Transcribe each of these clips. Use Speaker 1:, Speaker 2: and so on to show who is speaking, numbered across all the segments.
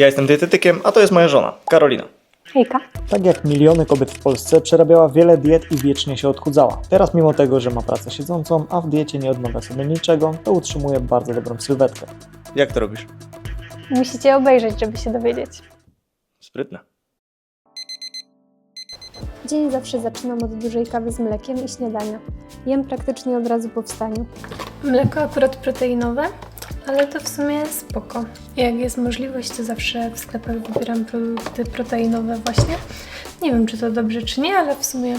Speaker 1: Ja jestem dietetykiem, a to jest moja żona, Karolina.
Speaker 2: Hejka.
Speaker 3: Tak jak miliony kobiet w Polsce przerabiała wiele diet i wiecznie się odchudzała. Teraz mimo tego, że ma pracę siedzącą, a w diecie nie odmawia sobie niczego, to utrzymuje bardzo dobrą sylwetkę.
Speaker 1: Jak to robisz?
Speaker 2: Musicie obejrzeć, żeby się dowiedzieć.
Speaker 1: Sprytne.
Speaker 2: Dzień zawsze zaczynam od dużej kawy z mlekiem i śniadania. Jem praktycznie od razu po wstaniu.
Speaker 4: Mleko akurat proteinowe, ale to w sumie spoko. Jak jest możliwość, to zawsze w sklepach wybieram produkty proteinowe właśnie. Nie wiem, czy to dobrze, czy nie, ale w sumie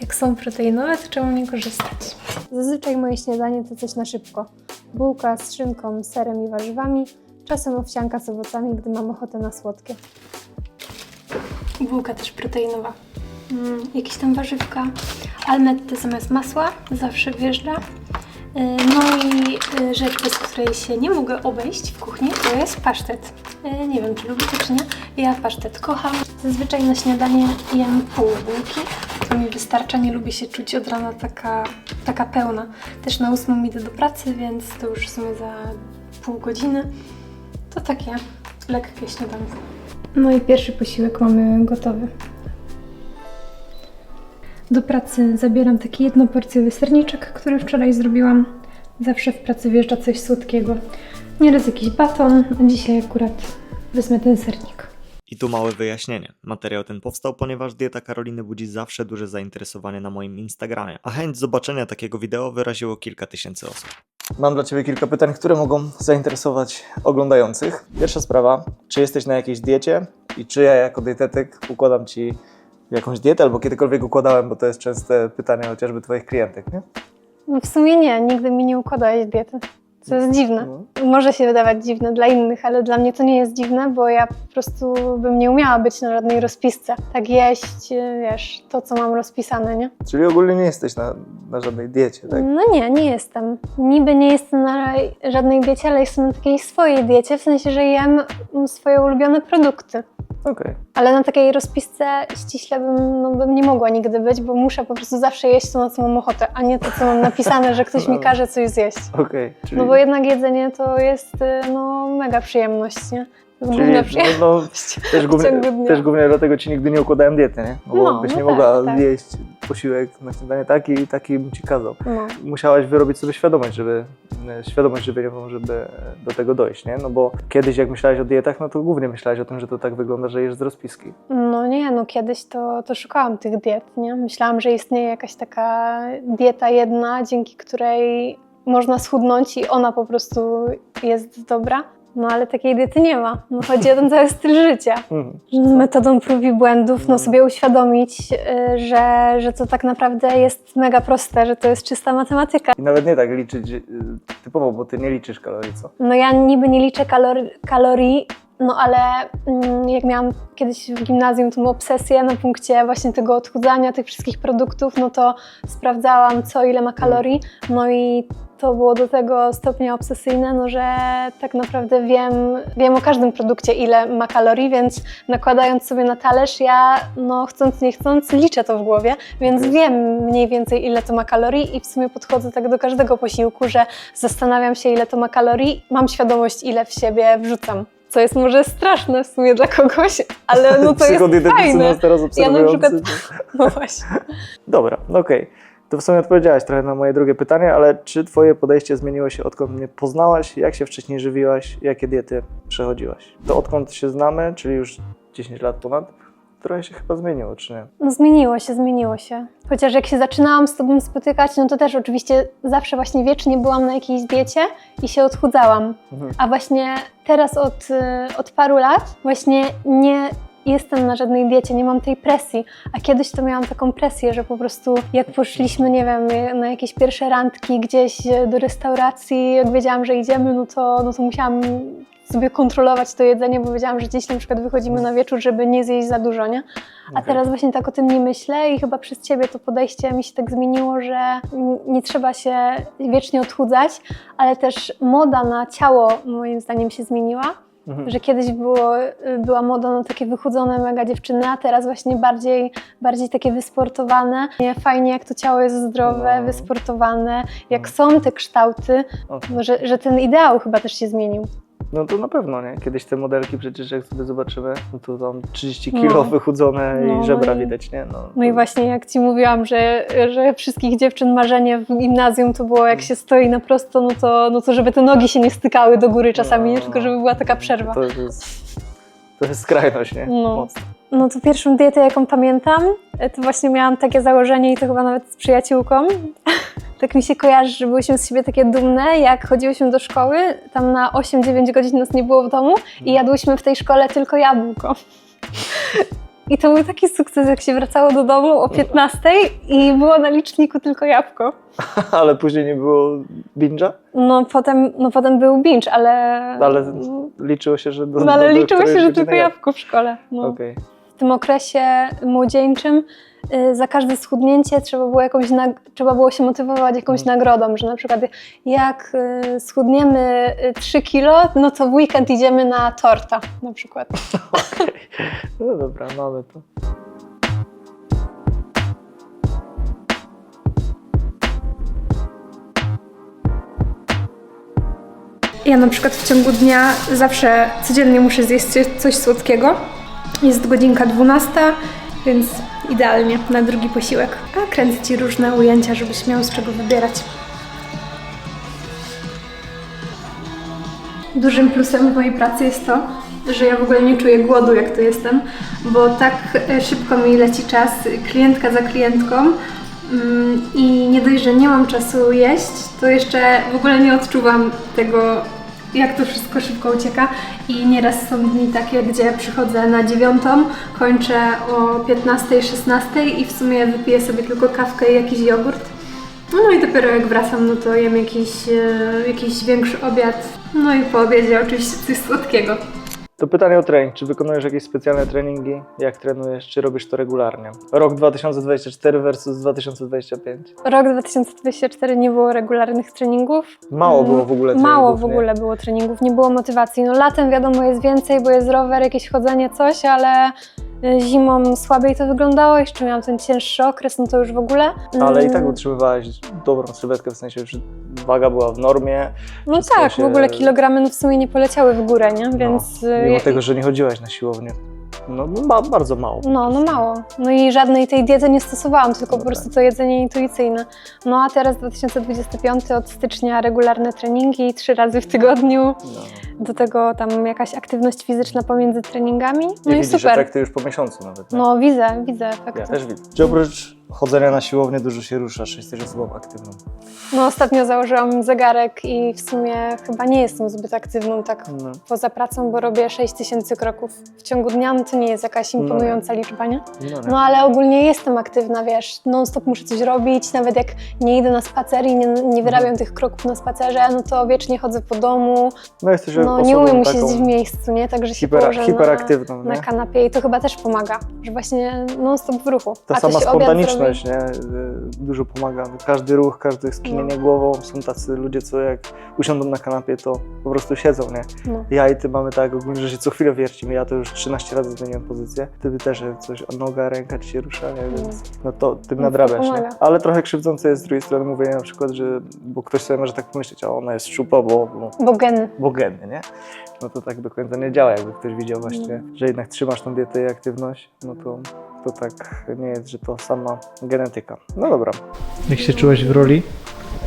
Speaker 4: jak są proteinowe, to czemu nie korzystać?
Speaker 2: Zazwyczaj moje śniadanie to coś na szybko. Bułka z szynką, serem i warzywami, czasem owsianka z owocami, gdy mam ochotę na słodkie.
Speaker 4: Bułka też proteinowa. Mm, jakieś tam warzywka. Almetty zamiast masła zawsze wjeżdża. Yy, No i yy, rzecz, bez której się nie mogę obejść w kuchni, to jest pasztet. Yy, Nie wiem, czy lubicie, czy nie. Ja pasztet kocham. Zazwyczaj na śniadanie jem pół bułki. To mi wystarcza, nie lubię się czuć od rana taka, taka pełna. Też na ósmą idę do pracy, więc to już w sumie za pół godziny. To takie lekkie śniadanko. No i pierwszy posiłek mamy gotowy. Do pracy zabieram taki jednoporcjowy serniczek, który wczoraj zrobiłam. Zawsze w pracy wjeżdża coś słodkiego. Nieraz jakiś baton, a dzisiaj akurat wezmę ten sernik.
Speaker 1: I tu małe wyjaśnienie. Materiał ten powstał, ponieważ dieta Karoliny budzi zawsze duże zainteresowanie na moim Instagramie, a chęć zobaczenia takiego wideo wyraziło kilka tysięcy osób. Mam dla Ciebie kilka pytań, które mogą zainteresować oglądających. Pierwsza sprawa, czy jesteś na jakiejś diecie i czy ja jako dietetyk układam Ci jakąś dietę, albo kiedykolwiek układałem, bo to jest częste pytanie chociażby Twoich klientek, nie?
Speaker 2: No w sumie nie, nigdy mi nie układałeś diety. Co jest dziwne.
Speaker 1: No.
Speaker 2: Może się wydawać dziwne dla innych, ale dla mnie to nie jest dziwne, bo ja po prostu bym nie umiała być na żadnej rozpisce. Tak jeść, wiesz, to co mam rozpisane, nie?
Speaker 1: Czyli ogólnie nie jesteś na, na żadnej diecie, tak?
Speaker 2: No nie, nie jestem. Niby nie jestem na żadnej diecie, ale jestem na takiej swojej diecie, w sensie, że jem swoje ulubione produkty.
Speaker 1: Okej.
Speaker 2: Ale na takiej rozpisce ściśle bym, no, bym nie mogła nigdy być, bo muszę po prostu zawsze jeść to, na co mam ochotę, a nie to, co mam napisane, że ktoś mi każe coś zjeść.
Speaker 1: Okej. Czyli,
Speaker 2: No bo jednak jedzenie to jest y, no, mega przyjemność, nie?
Speaker 1: Czyli no, no, też, głównie, też głównie dlatego Ci nigdy nie układałem diety, nie? No, bo
Speaker 2: No,
Speaker 1: byś
Speaker 2: no
Speaker 1: nie
Speaker 2: tak,
Speaker 1: mogła
Speaker 2: tak.
Speaker 1: jeść posiłek na śniadanie taki i taki bym Ci kazał.
Speaker 2: No.
Speaker 1: musiałaś wyrobić sobie świadomość, żeby świadomość żywieniową, żeby do tego dojść, nie? No bo kiedyś jak myślałeś o dietach, no to głównie myślałeś o tym, że to tak wygląda, że jesz z rozpiski.
Speaker 2: no nie, no kiedyś to, to szukałam tych diet, nie? Myślałam, że istnieje jakaś taka dieta jedna, dzięki której można schudnąć i ona po prostu jest dobra. No ale takiej diety nie ma. No chodzi o ten cały styl życia.
Speaker 1: Mhm.
Speaker 2: metodą prób i błędów, no sobie uświadomić, y, że, że to tak naprawdę jest mega proste, że to jest czysta matematyka.
Speaker 1: I nawet nie tak liczyć e, typowo, bo ty nie liczysz kalorii, co?
Speaker 2: No ja niby nie liczę kalor- kalorii, no ale mm, jak miałam kiedyś w gimnazjum tą obsesję na punkcie właśnie tego odchudzania tych wszystkich produktów, no to sprawdzałam co ile ma kalorii, no i to było do tego stopnia obsesyjne, no że tak naprawdę wiem, wiem o każdym produkcie ile ma kalorii, więc nakładając sobie na talerz, ja no chcąc nie chcąc liczę to w głowie, więc
Speaker 1: Okej.
Speaker 2: wiem mniej więcej ile to ma kalorii i w sumie podchodzę tak do każdego posiłku, że zastanawiam się ile to ma kalorii, mam świadomość ile w siebie wrzucam. Co jest może straszne w sumie dla kogoś, ale no to jest fajne.
Speaker 1: nas teraz
Speaker 2: Ja na przykład- No właśnie.
Speaker 1: Dobra, no okej. To w sumie odpowiedziałaś trochę na moje drugie pytanie, ale czy twoje podejście zmieniło się odkąd mnie poznałaś? Jak się wcześniej żywiłaś? Jakie diety przechodziłaś? To odkąd się znamy, czyli już 10 lat ponad, trochę się chyba zmieniło, czy nie?
Speaker 2: No zmieniło się, zmieniło się. Chociaż jak się zaczynałam z Tobą spotykać, no to też oczywiście zawsze właśnie wiecznie byłam na jakiejś diecie i się odchudzałam.
Speaker 1: Mhm.
Speaker 2: A właśnie teraz od, y, od paru lat właśnie nie jestem na żadnej diecie, nie mam tej presji. A kiedyś to miałam taką presję, że po prostu jak poszliśmy, nie wiem, na jakieś pierwsze randki gdzieś y, do restauracji, jak wiedziałam, że idziemy, no to, no to musiałam sobie kontrolować to jedzenie, bo wiedziałam, że gdzieś na przykład wychodzimy na wieczór, żeby nie zjeść za dużo, nie? A
Speaker 1: Okej.
Speaker 2: teraz właśnie tak o tym nie myślę i chyba przez Ciebie to podejście mi się tak zmieniło, że nie trzeba się wiecznie odchudzać, ale też moda na ciało moim zdaniem się zmieniła.
Speaker 1: Mhm.
Speaker 2: Że kiedyś było, była moda na takie wychudzone mega dziewczyny, a teraz właśnie bardziej, bardziej takie wysportowane. Nie, Fajnie jak to ciało jest zdrowe,
Speaker 1: No.
Speaker 2: wysportowane, jak są te kształty, no, że, że ten ideał chyba też się zmienił.
Speaker 1: No to na pewno, nie? Kiedyś te modelki przecież jak sobie zobaczymy, no to tam 30
Speaker 2: No.
Speaker 1: kilo wychudzone
Speaker 2: No,
Speaker 1: i żebra
Speaker 2: no i-
Speaker 1: widać, nie? No,
Speaker 2: No i
Speaker 1: to-
Speaker 2: właśnie jak Ci mówiłam, że, że wszystkich dziewczyn marzenie w gimnazjum to było jak się stoi na prosto, no to, no to żeby te nogi się nie stykały do góry czasami, nie?
Speaker 1: No.
Speaker 2: tylko żeby była taka przerwa.
Speaker 1: To jest, to jest skrajność, nie?
Speaker 2: No.
Speaker 1: Mocno.
Speaker 2: No to pierwszą dietę, jaką pamiętam, to właśnie miałam takie założenie i to chyba nawet z przyjaciółką. Tak mi się kojarzy, że byłyśmy z siebie takie dumne, jak chodziłyśmy do szkoły, tam na 8-9 godzin nas nie było w domu i jadłyśmy w tej szkole tylko jabłko. I to był taki sukces, jak się wracało do domu o 15 i było na liczniku tylko jabłko.
Speaker 1: Ale później nie było binge'a?
Speaker 2: No potem, no potem był binge, ale...
Speaker 1: Ale liczyło się, że do,
Speaker 2: no, ale
Speaker 1: do,
Speaker 2: liczyło się, że
Speaker 1: godziny
Speaker 2: tylko jabłko w szkole. No.
Speaker 1: Okej.
Speaker 2: W tym okresie młodzieńczym y, za każde schudnięcie trzeba było, jakąś nag- trzeba było się motywować jakąś
Speaker 1: Mhm.
Speaker 2: nagrodą, że na przykład jak y, schudniemy y, 3 kilo, no to w weekend idziemy na torta na przykład.
Speaker 1: No dobra, mamy to.
Speaker 4: Ja na przykład w ciągu dnia zawsze codziennie muszę zjeść coś słodkiego. Jest godzinka 12, więc idealnie na drugi posiłek. A kręcę Ci różne ujęcia, żebyś miał z czego wybierać. Dużym plusem mojej pracy jest to, że ja w ogóle nie czuję głodu, jak tu jestem, bo tak e, szybko mi leci czas, klientka za klientką. Mm, I nie dość, że nie mam czasu jeść, to jeszcze w ogóle nie odczuwam tego, jak to wszystko szybko ucieka. I nieraz są dni takie, gdzie przychodzę na dziewiątą, kończę o 15, 16 i w sumie wypiję sobie tylko kawkę i jakiś jogurt. No i dopiero jak wracam, no to jem jakiś, e, jakiś większy obiad. No i po obiedzie oczywiście coś słodkiego.
Speaker 1: To pytanie o trening. Czy wykonujesz jakieś specjalne treningi? Jak trenujesz? Czy robisz to regularnie? Rok 2024 versus 2025.
Speaker 2: Rok 2024 nie było regularnych treningów.
Speaker 1: Mało było w ogóle treningów,
Speaker 2: Mało w
Speaker 1: nie?
Speaker 2: ogóle było treningów, nie było motywacji. No latem wiadomo jest więcej, bo jest rower, jakieś chodzenie, coś, ale y, zimą słabiej to wyglądało. Jeszcze miałam ten cięższy okres, no to już w ogóle.
Speaker 1: Ale i
Speaker 2: Mm,
Speaker 1: tak utrzymywałaś dobrą sylwetkę, w sensie, że waga była w normie.
Speaker 2: No tak,
Speaker 1: się-
Speaker 2: w ogóle kilogramy no w sumie nie poleciały w górę, nie? Więc
Speaker 1: no, mimo tego, że nie chodziłaś na siłownię. No, no ba, bardzo mało.
Speaker 2: No, no mało. No i żadnej tej diety nie stosowałam, tylko
Speaker 1: No
Speaker 2: po prostu
Speaker 1: tak.
Speaker 2: to jedzenie intuicyjne. No a teraz 2025 od stycznia regularne treningi, trzy razy w tygodniu.
Speaker 1: No.
Speaker 2: Do tego tam jakaś aktywność fizyczna pomiędzy treningami. No
Speaker 1: I
Speaker 2: i
Speaker 1: widzisz
Speaker 2: super.
Speaker 1: efekty już po miesiącu nawet. nie?
Speaker 2: No widzę, widzę efekty.
Speaker 1: Ja też widzę. Czy oprócz chodzenia na siłownię dużo się ruszasz? Jesteś osobą aktywną.
Speaker 2: No ostatnio założyłam zegarek i w sumie chyba nie jestem zbyt aktywną tak
Speaker 1: No.
Speaker 2: poza pracą, bo robię 6 tysięcy kroków w ciągu dnia, no to nie jest jakaś imponująca liczba, nie?
Speaker 1: No, nie.
Speaker 2: No ale ogólnie jestem aktywna, wiesz, non-stop muszę coś robić, nawet jak nie idę na spacer i nie, nie wyrabiam tych kroków na spacerze, no to wiecznie chodzę po domu,
Speaker 1: no jesteś
Speaker 2: no nie umiem usiedzieć w miejscu, nie? Także się
Speaker 1: hiper,
Speaker 2: położę na, na kanapie i to chyba też pomaga, że właśnie non-stop w ruchu.
Speaker 1: Ta
Speaker 2: A
Speaker 1: sama
Speaker 2: to
Speaker 1: nie? Y, Dużo pomaga. Każdy ruch, każde skinienie
Speaker 2: No.
Speaker 1: głową. Są tacy ludzie, co jak usiądą na kanapie, to po prostu siedzą, nie?
Speaker 2: No.
Speaker 1: Ja i ty mamy tak ogólnie, że się co chwilę wiercimy. Ja to już 13 razy zmieniłem pozycję. Ty też że coś, noga, ręka ci się rusza, nie? Więc no to tym
Speaker 2: to
Speaker 1: nadrabiasz, nie? Ale trochę krzywdzące jest z drugiej strony mówienie na przykład, że bo ktoś sobie może tak pomyśleć, a ona jest szczupła, bo, bo
Speaker 2: Bo geny.
Speaker 1: bo nie? No to tak do końca nie działa, jakby ktoś widział właśnie, że jednak trzymasz tą dietę i aktywność, no to, to tak nie jest, że to sama genetyka. No dobra.
Speaker 5: Jak się czułaś w roli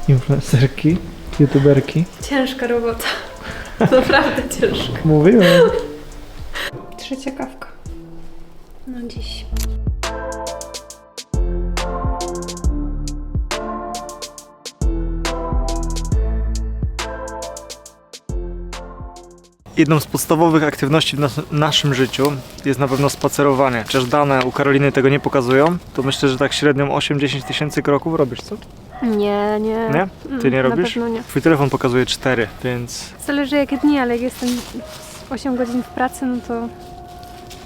Speaker 5: influencerki, youtuberki?
Speaker 4: Ciężka robota. Naprawdę ciężka.
Speaker 5: Mówiłem.
Speaker 4: Trzecia kawka. No dziś.
Speaker 6: Jedną z podstawowych aktywności w nas naszym życiu jest na pewno spacerowanie. Chociaż dane u Karoliny tego nie pokazują, to myślę, że tak średnią 8-10 tysięcy kroków robisz, co?
Speaker 4: Nie, nie.
Speaker 6: Nie? Ty nie
Speaker 4: Mm,
Speaker 6: robisz?
Speaker 4: Na pewno nie.
Speaker 6: Twój telefon pokazuje 4, więc
Speaker 4: Zależy jakie dni, ale jak jestem 8 godzin w pracy, no to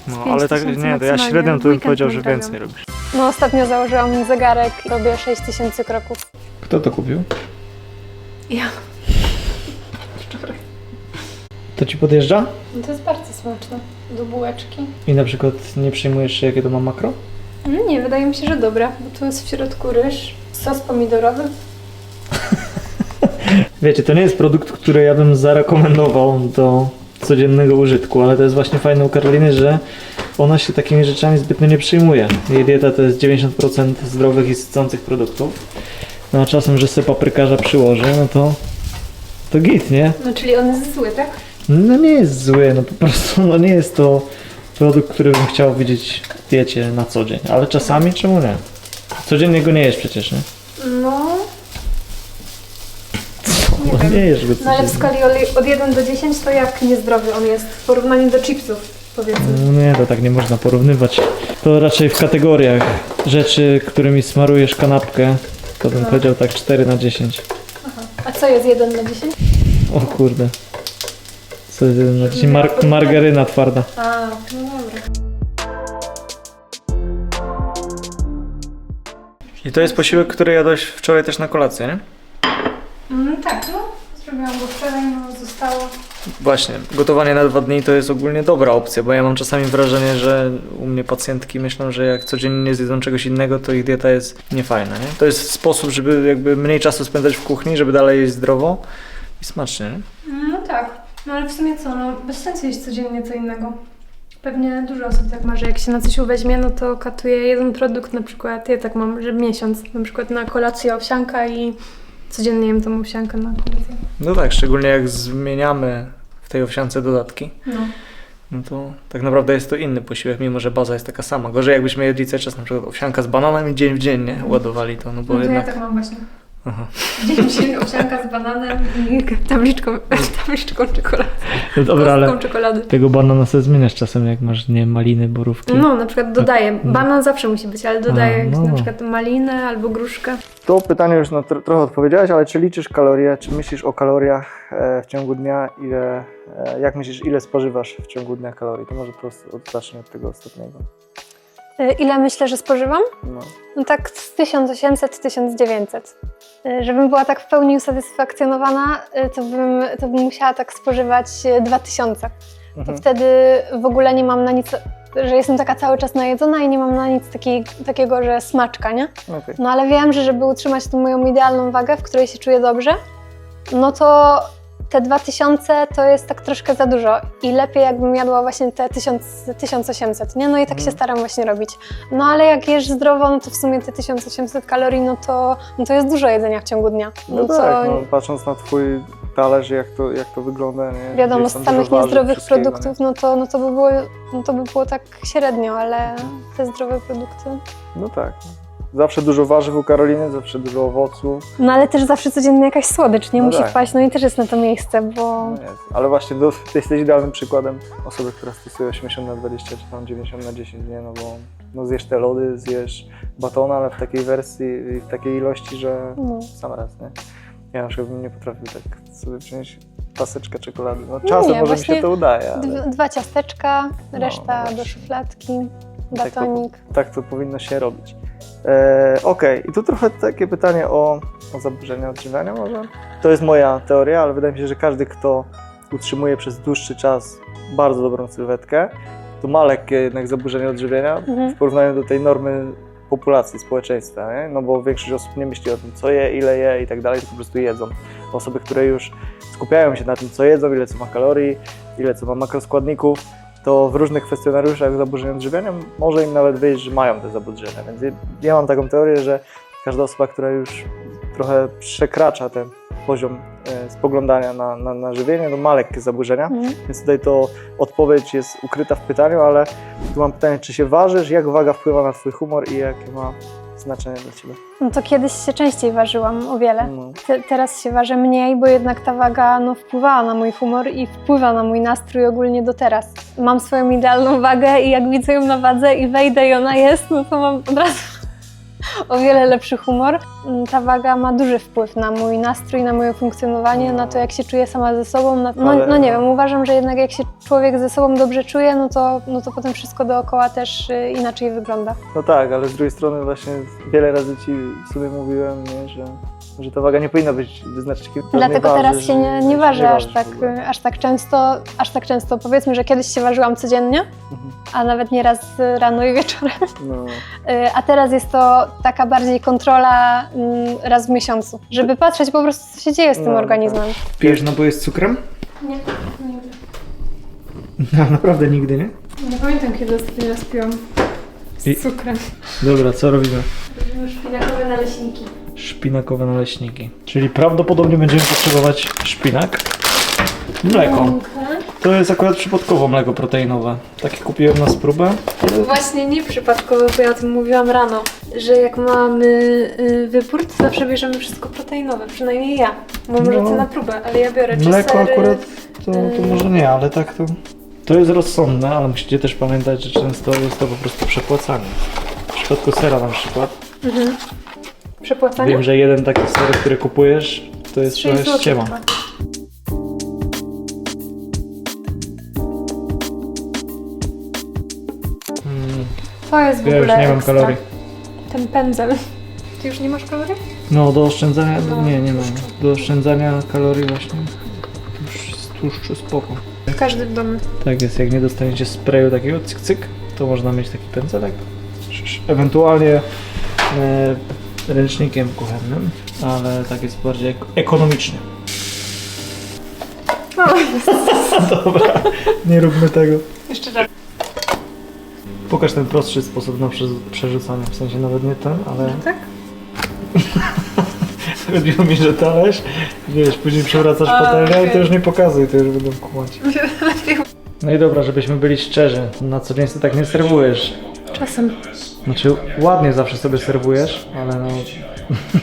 Speaker 6: no, ale tak nie, to ja
Speaker 4: maksymalnie.
Speaker 6: średnią to bym
Speaker 4: Weekend
Speaker 6: powiedział, że
Speaker 4: nadrabiam.
Speaker 6: więcej robisz.
Speaker 2: No ostatnio założyłam zegarek, robię 6 tysięcy kroków.
Speaker 5: Kto to kupił?
Speaker 4: ja.
Speaker 5: To ci podjeżdża?
Speaker 4: No to jest bardzo smaczne. Do bułeczki.
Speaker 5: I na przykład nie przejmujesz się, jakie to ma makro?
Speaker 4: No nie, wydaje mi się, że dobra, bo tu jest w środku ryż, sos pomidorowy.
Speaker 5: Wiecie, to nie jest produkt, który ja bym zarekomendował do codziennego użytku, ale to jest właśnie fajne u Karoliny, że ona się takimi rzeczami zbytnio nie przyjmuje. Jej dieta to jest 90% zdrowych i sycących produktów. No a czasem, że sobie paprykarza przyłoży, no to to git, nie?
Speaker 4: No czyli on jest zły, tak?
Speaker 5: No nie jest zły, no po prostu no nie jest to produkt, który bym chciał widzieć w diecie na co dzień, ale czasami czemu nie? Codziennie go nie jesz przecież, nie?
Speaker 4: No, Nie
Speaker 5: No,
Speaker 4: wiem.
Speaker 5: nie jesz go
Speaker 4: no ale w
Speaker 5: codziennie.
Speaker 4: skali od- od 1 do 10 to jak niezdrowy on jest w porównaniu do chipsów, powiedzmy.
Speaker 5: No nie, to tak nie można porównywać. To raczej w kategoriach rzeczy, którymi smarujesz kanapkę, to bym
Speaker 4: No.
Speaker 5: powiedział tak 4 na 10.
Speaker 4: A co jest 1 na 10?
Speaker 5: O kurde. Co 10? Mar margaryna twarda.
Speaker 4: A, no dobra.
Speaker 6: I to jest posiłek, który jadłeś wczoraj też na kolację, nie?
Speaker 4: Mm, tak, no. Zrobiłam go wczoraj, no zostało.
Speaker 6: Właśnie, gotowanie na dwa dni to jest ogólnie dobra opcja, bo ja mam czasami wrażenie, że u mnie pacjentki myślą, że jak codziennie nie zjedzą czegoś innego, to ich dieta jest niefajna, nie? To jest sposób, żeby jakby mniej czasu spędzać w kuchni, żeby dalej jeść zdrowo i smacznie, nie?
Speaker 4: No tak. No ale w sumie co, no bez sensu jeść codziennie co innego. Pewnie dużo osób tak ma, że jak się na coś uweźmie, no to katuje jeden produkt na przykład. Ja tak mam, że miesiąc na przykład na kolację owsianka i codziennie jem tą owsiankę na kolację.
Speaker 6: No tak, szczególnie jak zmieniamy w tej owsiance dodatki,
Speaker 4: No.
Speaker 6: no to tak naprawdę jest to inny posiłek, mimo że baza jest taka sama. Gorzej jakbyśmy jedli cały czas na przykład owsianka z bananem i dzień w dzień, nie? Ładowali to, no bo
Speaker 4: No to
Speaker 6: jednak...
Speaker 4: ja tak mam właśnie.
Speaker 6: Aha.
Speaker 4: Dzień owsianka z bananem i tabliczką, tabliczką czekolady.
Speaker 5: No dobra, ale
Speaker 4: czekolady.
Speaker 5: tego banana sobie zmieniasz czasem, jak masz, nie wiem, maliny, borówki.
Speaker 4: No, na przykład dodaję. Banan zawsze musi być, ale dodaję
Speaker 5: A, no.
Speaker 4: na przykład malinę albo gruszkę.
Speaker 1: To pytanie już na tro- trochę odpowiedziałeś, ale czy liczysz kalorie, czy myślisz o kaloriach e, w ciągu dnia, ile, e, jak myślisz, ile spożywasz w ciągu dnia kalorii? To może po prostu od- zacznij od tego ostatniego.
Speaker 2: Y, Ile myślę, że spożywam?
Speaker 1: No.
Speaker 2: No tak z 1800-1900. Y, Żebym była tak w pełni usatysfakcjonowana, y, to bym, to bym musiała tak spożywać y, 2000. To
Speaker 1: Mhm.
Speaker 2: wtedy w ogóle nie mam na nic, że jestem taka cały czas najedzona i nie mam na nic takiej, takiego, że smaczka, nie?
Speaker 1: Okej.
Speaker 2: No ale wiem, że żeby utrzymać tą moją idealną wagę, w której się czuję dobrze, no to te 2000 to jest tak troszkę za dużo i lepiej jakbym jadła właśnie te 1000, 1800, nie? No i tak się
Speaker 1: Mhm.
Speaker 2: staram właśnie robić. No ale jak jesz zdrowo, no to w sumie te 1800 kalorii, no to, no to jest dużo jedzenia w ciągu dnia.
Speaker 1: No,
Speaker 2: co
Speaker 1: tak, no, patrząc na twój talerz, jak to, jak to wygląda, nie?
Speaker 2: wiadomo, z samych niezdrowych produktów, no to, no, to by było, no to by było tak średnio, ale te zdrowe produkty.
Speaker 1: Nie? No tak. Zawsze dużo warzyw u Karoliny, zawsze dużo owoców.
Speaker 2: No ale też zawsze codziennie jakaś słodycz, nie
Speaker 1: No
Speaker 2: musi
Speaker 1: tak.
Speaker 2: no i też jest na to miejsce, bo...
Speaker 1: No jest. Ale właśnie do, ty jesteś idealnym przykładem osoby, która stosuje 80 na 20 czy tam 90 na 10, nie? No bo no zjesz te lody, zjesz batona, ale w takiej wersji i w takiej ilości, że
Speaker 2: No.
Speaker 1: sam raz, nie? Ja na przykład bym nie potrafił tak sobie przynieść paseczkę czekolady. No czasem
Speaker 2: nie,
Speaker 1: może mi
Speaker 2: właśnie
Speaker 1: się to udaje, ale
Speaker 2: Dw- Dwa ciasteczka,
Speaker 1: No,
Speaker 2: reszta
Speaker 1: właśnie.
Speaker 2: do szufladki,
Speaker 1: Tak to-
Speaker 2: batonik.
Speaker 1: tak to powinno się robić. E, Okej, i tu trochę takie pytanie o, o zaburzenia odżywiania może. To jest moja teoria, ale wydaje mi się, że każdy, kto utrzymuje przez dłuższy czas bardzo dobrą sylwetkę, to ma lekkie jednak zaburzenia odżywienia
Speaker 2: Mhm.
Speaker 1: w porównaniu do tej normy populacji, społeczeństwa, nie? no bo większość osób nie myśli o tym, co je, ile je i tak dalej, tylko po prostu jedzą. Osoby, które już skupiają się na tym, co jedzą, ile co ma kalorii, ile co ma makroskładników, to w różnych kwestionariuszach zaburzeń odżywiania może im nawet wyjść, że mają te zaburzenia. Więc ja- mam taką teorię, że każda osoba, która już trochę przekracza ten poziom e, spoglądania na, na, na żywienie, to ma lekkie zaburzenia.
Speaker 2: Mhm.
Speaker 1: Więc tutaj to odpowiedź jest ukryta w pytaniu, ale tu mam pytanie, czy się ważysz, jak waga wpływa na Twój humor i jakie ma znaczenie dla Ciebie?
Speaker 2: No to kiedyś się częściej ważyłam, o wiele.
Speaker 1: No.
Speaker 2: Te, teraz się ważę mniej, bo jednak ta waga no, wpływała na mój humor i wpływa na mój nastrój ogólnie do teraz. Mam swoją idealną wagę i jak widzę ją na wadze i wejdę i ona jest, no to mam od razu o wiele lepszy humor. Mm, Ta waga ma duży wpływ na mój nastrój, na moje funkcjonowanie, na to jak się czuję sama ze sobą. Na, no, no nie wiem, uważam, że jednak jak się człowiek ze sobą dobrze czuje, no to, no to potem wszystko dookoła też y, inaczej wygląda.
Speaker 1: no tak, ale z drugiej strony właśnie wiele razy Ci w sumie mówiłem, nie, że, że ta waga nie powinna być wyznacznikiem.
Speaker 2: Dlatego
Speaker 1: nie
Speaker 2: teraz się nie,
Speaker 1: i-
Speaker 2: nie ważę aż tak, aż tak często, aż tak często. Powiedzmy, że kiedyś się ważyłam codziennie,
Speaker 1: Mhm.
Speaker 2: a nawet nie raz rano i wieczorem.
Speaker 1: No.
Speaker 2: Y, A teraz jest to tak
Speaker 7: taka bardziej kontrola mm, raz w miesiącu, żeby patrzeć po prostu, co się dzieje z tym
Speaker 8: No,
Speaker 7: organizmem.
Speaker 1: Pijesz napoje z cukrem?
Speaker 2: Nie, nigdy.
Speaker 1: No, naprawdę nigdy, nie?
Speaker 2: Nie pamiętam, kiedy ostatni raz piłam z
Speaker 1: I-
Speaker 2: cukrem.
Speaker 1: Dobra, co robimy?
Speaker 2: Robimy szpinakowe naleśniki.
Speaker 1: Szpinakowe naleśniki. Czyli prawdopodobnie będziemy potrzebować szpinak. Mleko. To jest akurat przypadkowo mleko proteinowe. Takie kupiłem na spróbę.
Speaker 2: Właśnie nie przypadkowo, bo ja o tym mówiłam rano, że jak mamy y, wybór, to zawsze bierzemy wszystko proteinowe, przynajmniej ja. Bo może
Speaker 1: No.
Speaker 2: to na próbę, ale ja biorę czy
Speaker 1: Mleko
Speaker 2: sery,
Speaker 1: akurat to, to
Speaker 2: y-
Speaker 1: może nie, ale tak to... To jest rozsądne, ale musicie też pamiętać, że często jest to po prostu przepłacanie. W przypadku sera na przykład.
Speaker 2: Przepłacanie?
Speaker 1: Wiem, że jeden taki ser, który kupujesz, to jest trochę ściema.
Speaker 2: chyba.
Speaker 1: Mm,
Speaker 2: To jest w
Speaker 1: ja już
Speaker 2: ogóle
Speaker 1: nie mam
Speaker 2: ekstra.
Speaker 1: kalorii.
Speaker 2: Ten pędzel. Ty już nie masz kalorii?
Speaker 1: No, do oszczędzania,
Speaker 2: No.
Speaker 1: nie, nie mam. Do oszczędzania kalorii właśnie tłuszcz, tłuszczu spoko.
Speaker 2: W każdym domu.
Speaker 1: Tak jest, jak nie dostaniecie sprayu takiego cyk cyk, to można mieć taki pędzelek. Ewentualnie e, ręcznikiem kuchennym, ale tak jest bardziej ek- ekonomicznie. Dobra, nie róbmy tego.
Speaker 2: Jeszcze raz.
Speaker 1: Pokaż ten prostszy sposób na prze- przerzucanie, w sensie nawet nie ten, ale
Speaker 2: Tak?
Speaker 1: chodziło mi, że talerz, wiesz, później przewracasz
Speaker 2: A,
Speaker 1: patelnię, ale to
Speaker 2: okej.
Speaker 1: już nie pokazuj, to już będą kumać. No i dobra, żebyśmy byli szczerzy, na co dzień sobie tak nie serwujesz.
Speaker 2: Czasem.
Speaker 1: Znaczy ładnie zawsze sobie serwujesz, ale no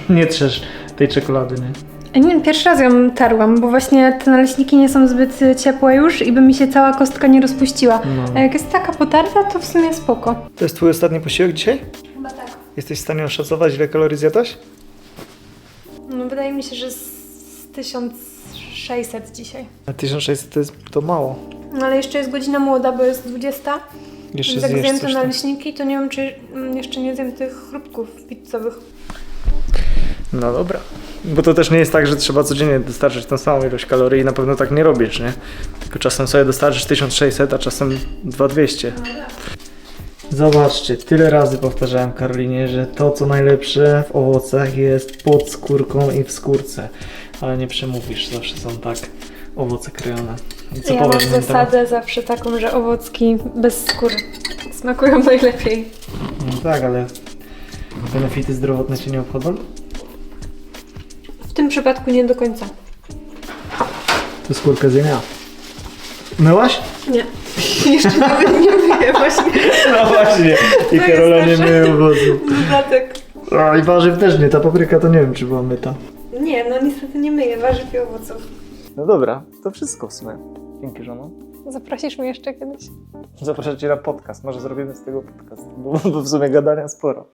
Speaker 1: nie trzesz tej czekolady, nie?
Speaker 2: A Nie wiem, pierwszy raz ją tarłam, bo właśnie te naleśniki nie są zbyt y, ciepłe już i by mi się cała kostka nie rozpuściła.
Speaker 1: No.
Speaker 2: A jak jest taka potarta, to w sumie spoko.
Speaker 1: To jest twój ostatni posiłek dzisiaj?
Speaker 2: Chyba tak.
Speaker 1: Jesteś w stanie oszacować ile kalorii zjadłeś?
Speaker 2: No wydaje mi się, że z 1600 dzisiaj.
Speaker 1: A 1600 to jest to mało.
Speaker 2: No ale jeszcze jest godzina młoda, bo jest 20.
Speaker 1: Jeszcze
Speaker 2: jak zjem te naleśniki, to nie wiem, czy mm, jeszcze nie zjem tych chrupków pizzowych.
Speaker 1: No dobra. Bo to też nie jest tak, że trzeba codziennie dostarczyć tą samą ilość kalorii i na pewno tak nie robisz, nie? Tylko czasem sobie dostarczysz 1600, a czasem 2200. Zobaczcie, tyle razy powtarzałem Karolinie, że to co najlepsze w owocach jest pod skórką i w skórce. Ale nie przemówisz, zawsze są tak owoce krojone. I co
Speaker 2: ja mam
Speaker 1: powiesz na ten temat?
Speaker 2: zasadę zawsze taką, że owocki bez skóry smakują najlepiej.
Speaker 1: No tak, ale benefity zdrowotne cię nie obchodzą?
Speaker 2: W tym przypadku nie do końca.
Speaker 1: To skórkę zjem ja. Myłaś?
Speaker 2: Nie. Jeszcze nawet nie wiem właśnie.
Speaker 1: No właśnie. I
Speaker 2: To
Speaker 1: Karola nie
Speaker 2: nasze-
Speaker 1: myje owoców.
Speaker 2: Dodatek.
Speaker 1: A i warzyw też nie, ta papryka to nie wiem czy była myta.
Speaker 2: Nie, no niestety nie myję warzyw i owoców.
Speaker 8: No dobra, to wszystko w sumie. Dzięki żono.
Speaker 7: Zaprosisz mnie jeszcze kiedyś?
Speaker 8: Zapraszam Cię na podcast, może zrobimy z tego podcast, bo, bo w sumie gadania sporo.